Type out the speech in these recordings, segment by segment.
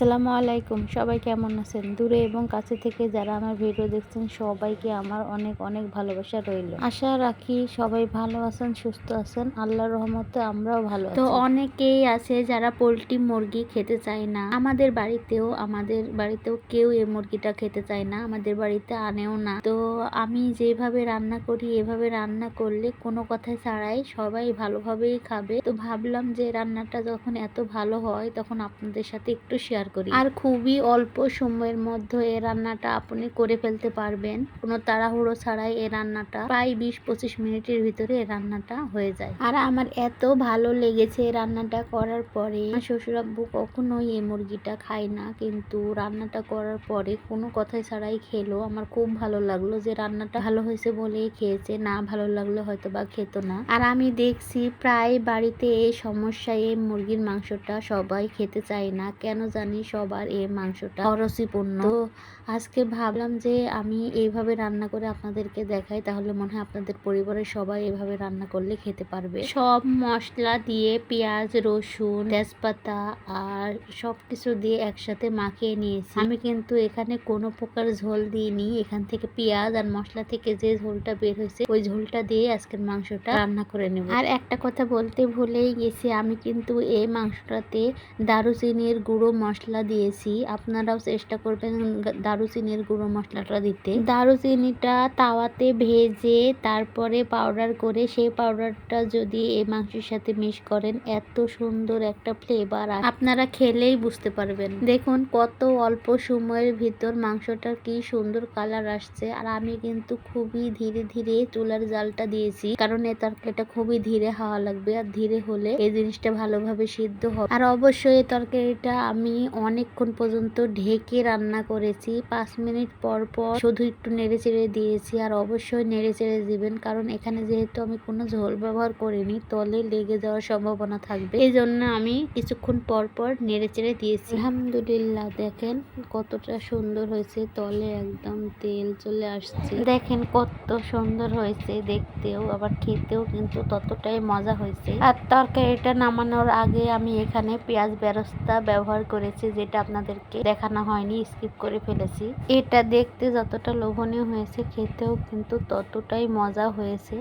আসসালামু আলাইকুম। সবাই কেমন আছেন? দূরে এবং কাছে থেকে যারা আমার ভিডিও দেখছেন, সবাইকে আমার অনেক অনেক ভালোবাসা রইল। আশা রাখি সবাই ভালো আছেন, সুস্থ আছেন। আল্লাহর রহমতে আমরাও ভালো তো অনেকেই আছে যারা পোলট্রি মুরগি খেতে চায় না। আমাদের বাড়িতেও আমাদের বাড়িতেও কেউ এই মুরগিটা খেতে চায় না। আমাদের বাড়িতে আনেও না। তো আমি যেভাবে রান্না করি, এভাবে রান্না করলে কোনো কথাই ছাড়াই সবাই ভালোভাবেই খাবে। তো ভাবলাম যে রান্নাটা যখন এত ভালো হয়, তখন আপনাদের সাথে একটু শেয়ার করি। আর খুবই অল্প সময়ের মধ্যে এই রান্নাটা আপনি করে ফেলতে পারবেন। কোনো তাড়াহুড়ো ছাড়াই এই রান্নাটা প্রায় বিশ পঁচিশ মিনিটের ভিতরে এই রান্নাটা হয়ে যায়। আর আমার এত ভালো লেগেছে এই রান্নাটা করার পরে শ্বশুর আব্বু কখনোই এই মুরগিটা খায় না। কিন্তু রান্নাটা করার পরে কোনো কথাই ছাড়াই খেলো। আমার খুব ভালো লাগল যে রান্নাটা ভালো হয়েছে বলেই খেয়েছে, না ভালো লাগল হয়তো বা খেত না। আর আমি দেখছি প্রায় বাড়িতে এই সমস্যায় এই মুরগির মাংসটা সবাই খেতে চায় না। কেন জানি সবার এই মাংসটা। অরসিপূর্ণ। তো আজকে ভাবলাম যে আমি এইভাবে রান্না করে আপনাদেরকে দেখাই, তাহলে মনে হয় আপনাদের পরিবারের সবাই এভাবে রান্না করলে খেতে পারবে। সব মশলা দিয়ে পেঁয়াজ, রসুন, তেজপাতা আর সব কিছু দিয়ে একসাথে মাখিয়ে নিয়েছি। আমি কিন্তু এখানে কোনো প্রকার ঝোল দিইনি। এখান থেকে পেঁয়াজ আর মশলা থেকে যে ঝোলটা বের হয়েছে, ওই ঝোলটা দিয়ে আজকের মাংসটা রান্না করে নেব। আর একটা কথা বলতে ভুলেই গেছি, আমি কিন্তু এই মাংসটাতে দারুচিনির গুঁড়ো মশলা দিয়েছি। আপনারাও চেষ্টা করবেন দারুচিনির গুঁড়ো মশলাটা দিতে। দারুচিনিটা তাওয়াতে ভেজে তারপরে পাউডার করে সেই পাউডারটা যদি এই মাংসের সাথে মিক্স করেন, এত সুন্দর একটা ফ্লেভার আপনারা খেলেই বুঝতে পারবেন। দেখুন কত অল্প সময়ের ভিতর মাংসটার কি সুন্দর কালার আসছে। আর আমি কিন্তু খুবই ধীরে ধীরে চুলার জালটা দিয়েছি। কারণ এ তরকারিটা খুবই ধীরে হাওয়া লাগবে। আর ধীরে হলে এই জিনিসটা ভালোভাবে সিদ্ধ হবে। আর অবশ্যই এই তরকারিটা আমি অনেকক্ষণ পর্যন্ত ঢেকে রান্না করেছি। পাঁচ মিনিট পর পর শুধু একটু নেড়ে চেড়ে দিয়েছি আর অবশ্যই নেড়ে চেড়ে দিবেন, কারণ এখানে যেহেতু আমি কোনো ঝোল ব্যবহার করিনি, তলে লেগে যাওয়ার সম্ভাবনা থাকবে। এই জন্য আমি কিছুক্ষণ পর পর নেড়ে চেড়ে দিয়েছি। আলহামদুলিল্লাহ, দেখেন কতটা সুন্দর হয়েছে, তলে একদম তেল চলে আসছে। দেখেন কত সুন্দর হয়েছে দেখতেও, আবার খেতেও কিন্তু ততটাই মজা হয়েছে। আর তরকারিটা নামানোর আগে আমি এখানে পেঁয়াজ বেরস্তা ব্যবহার করেছি। যেটা আপনাদেরকে দেখানো হয়নি স্কিপ করে ফেলেছি। এটা দেখতে যতটা লোভনীয় হয়েছে, খেতেও কিন্তু ততটাই মজা হয়েছে।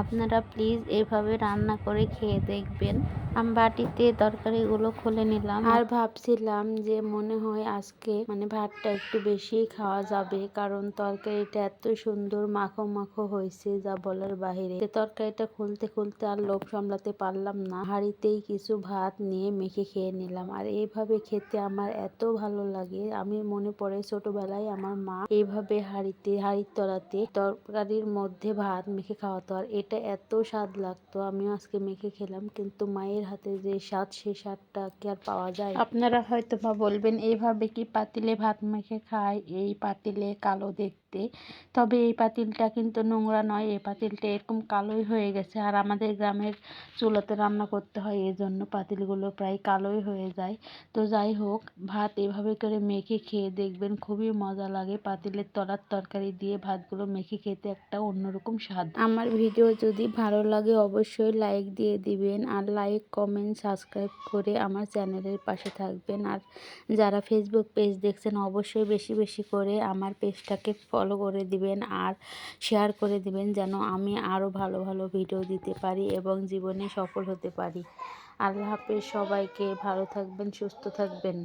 আপনারা প্লিজ এভাবে রান্না করে খেয়ে দেখবেন। আমি বাটিতে তরকারিগুলো খুলে নিলাম। আর ভাবছিলাম যে মনে হয় আজকে মানে ভাতটা একটু বেশি খাওয়া যাবে, কারণ তরকারিটা এত সুন্দর মাখো মাখো হয়েছে, যা বলার বাহিরে। তরকারিটা খুলতে খুলতে আর লোভ সামলাতে পারলাম না। হাঁড়িতেই কিছু ভাত নিয়ে মেখে খেয়ে নিলাম। আর এইভাবে খেতে আমার এত ভালো লাগে। আমি মনে পড়ে ছোটবেলায় আমার মা এইভাবে হাঁড়িতে, হাঁড়ির তলাতে তরকারির মধ্যে ভাত মেখে খাওয়াতো। আর এটা এত স্বাদ লাগতো, আমিও আজকে মেখে খেলাম। কিন্তু মায়ের হাতে যে স্বাদ সেই স্বাদটা কি আর পাওয়া যায়? আপনারা হয়তো বা বলবেন, এইভাবে কি পাতিলে ভাত মেখে খায়? এই পাতিলে কালো দেখতে তবে এই পাতিলটা কিন্তু নোংরা নয়, এই পাতিলটা এরকম কালোই হয়ে গেছে। আর আমাদের গ্রামের চুলাতে রান্না করতে হয় এই জন্য পাতিলগুলো প্রায় কালোই হয়ে যায়। তো যাই হোক, ভাত এভাবে করে মেখে খেয়ে দেখবেন খুবই মজা লাগে। পাতিলের তলার তরকারি দিয়ে ভাতগুলো মেখে খেতে একটা অন্যরকম স্বাদ। আমার ভিডিও যদি ভালো লাগে অবশ্যই লাইক দিয়ে দিবেন আর লাইক, কমেন্ট, সাবস্ক্রাইব করে আমার চ্যানেলের পাশে থাকবেন। আর যারা ফেসবুক পেজ দেখছেন অবশ্যই বেশি বেশি করে আমার পেজটাকে ফলো করে দিবেন আর শেয়ার করে দিবেন যেন আমি আরও ভালো ভালো ভিডিও দিতে পারি এবং জীবনে সফল হতে পারি। আল্লাহ হাফেজ, সবাইকে ভালো থাকবেন, সুস্থ থাকবেন।